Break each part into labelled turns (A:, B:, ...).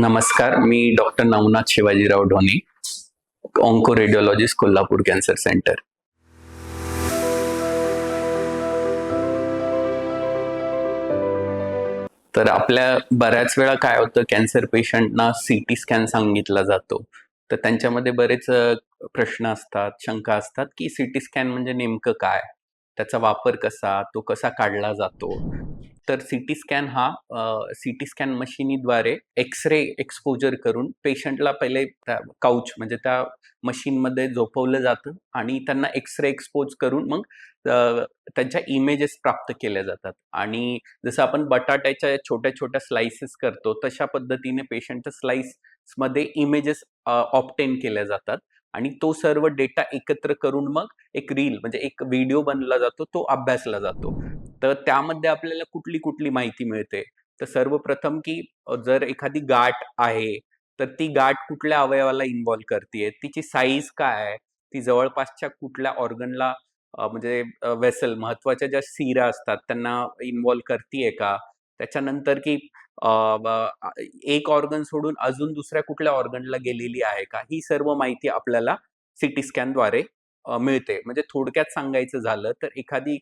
A: नमस्कार मी doctor Navnath Shivajirao Dhone onco radiologist Kolhapur cancer centre तर आपल्या बऱ्याच वेळा काय होतं कॅन्सर पेशंटना सी टी स्कॅन सांगितला जातो. तर त्यांच्यामध्ये बरेच प्रश्न असतात शंका असतात की सी टी स्कॅन म्हणजे नेमकं काय? त्याचा वापर कसा? तो कसा काढला जातो? तर सी टी स्कॅन हा सी टी स्कॅन मशिनीद्वारे एक्स रे एक्सपोजर करून पेशंटला पहिले त्या काउच म्हणजे त्या मशीनमध्ये झोपवलं जातं आणि त्यांना एक्स रे एक्सपोज करून मग त्यांच्या इमेजेस प्राप्त केल्या जातात. आणि जसं आपण बटाट्याच्या छोट्या छोट्या स्लाइसेस करतो तशा पद्धतीने पेशंटच्या स्लाइसमध्ये इमेजेस ऑप्टेन केल्या जातात. आणि तो सर्व डेटा एकत्र करून मग एक रील म्हणजे एक व्हिडिओ बनला जातो तो अभ्यासला जातो. तर त्यामध्ये आपल्याला कुठली कुठली माहिती मिळते? तर सर्वप्रथम की जर एखादी गाठ आहे तर ती गाठ कुठल्या अवयवाला इन्व्हॉल्व करते तिची साईज काय आहे? ती जवळपासच्या कुठल्या ऑर्गनला म्हणजे वेसल महत्त्वाच्या ज्या सिरा असतात त्यांना इन्व्हॉल्व करतीये का? त्याच्यानंतर की एक ऑर्गन सोडून अजून दुसऱ्या कुठल्या ऑर्गनला गेलेली आहे का? ही सर्व माहिती आपल्याला सिटी स्कॅनद्वारे मिळते. म्हणजे थोडक्यात सांगायचं झालं तर एखादी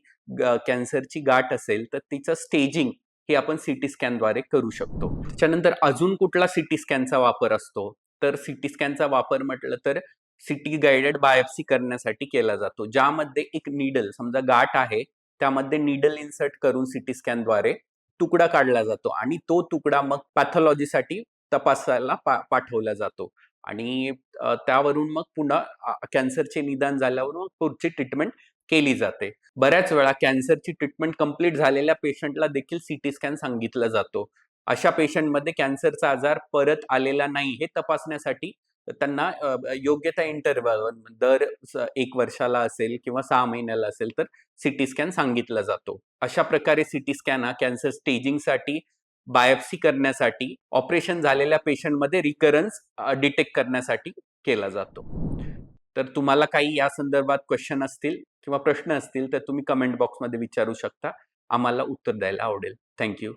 A: कॅन्सरची गाठ असेल तर तिचं स्टेजिंग हे आपण सिटी स्कॅनद्वारे करू शकतो. त्याच्यानंतर अजून कुठला सिटी स्कॅनचा वापर असतो? तर सिटी स्कॅनचा वापर म्हटलं तर सिटी गायडेड बायोप्सी करण्यासाठी केला जातो ज्यामध्ये एक निडल समजा गाठ आहे त्यामध्ये निडल इन्सर्ट करून सिटी स्कॅनद्वारे तुकडा काढला जातो आणि तो तुकडा मग पॅथॉलॉजीसाठी तपासायला पा पाठवला जातो. आणि त्यावरून मग पुन्हा कॅन्सरचे निदान झाल्यावर मग पुढची ट्रीटमेंट केली जाते. बऱ्याच वेळा कॅन्सरची ट्रीटमेंट कंप्लीट झालेल्या पेशंटला देखील सिटी स्कॅन सांगितला जातो. अशा पेशंटमध्ये कॅन्सरचा आजार परत आलेला नाही हे तपासण्यासाठी त्यांना योग्य त्या इंटरव्हल दर एक वर्षाला असेल किंवा सहा महिन्याला असेल तर सिटी स्कॅन सांगितला जातो. अशा प्रकारे सिटी स्कॅन हा कॅन्सर स्टेजिंगसाठी बायोप्सी करण्यासाठी ऑपरेशन झालेल्या पेशंटमध्ये रिकरन्स डिटेक्ट करण्यासाठी केला जातो. तर तुम्हाला काही या संदर्भात क्वेश्चन असतील किंवा प्रश्न असतील तर तुम्ही कमेंट बॉक्समध्ये विचारू शकता. आम्हाला उत्तर द्यायला आवडेल. थँक्यू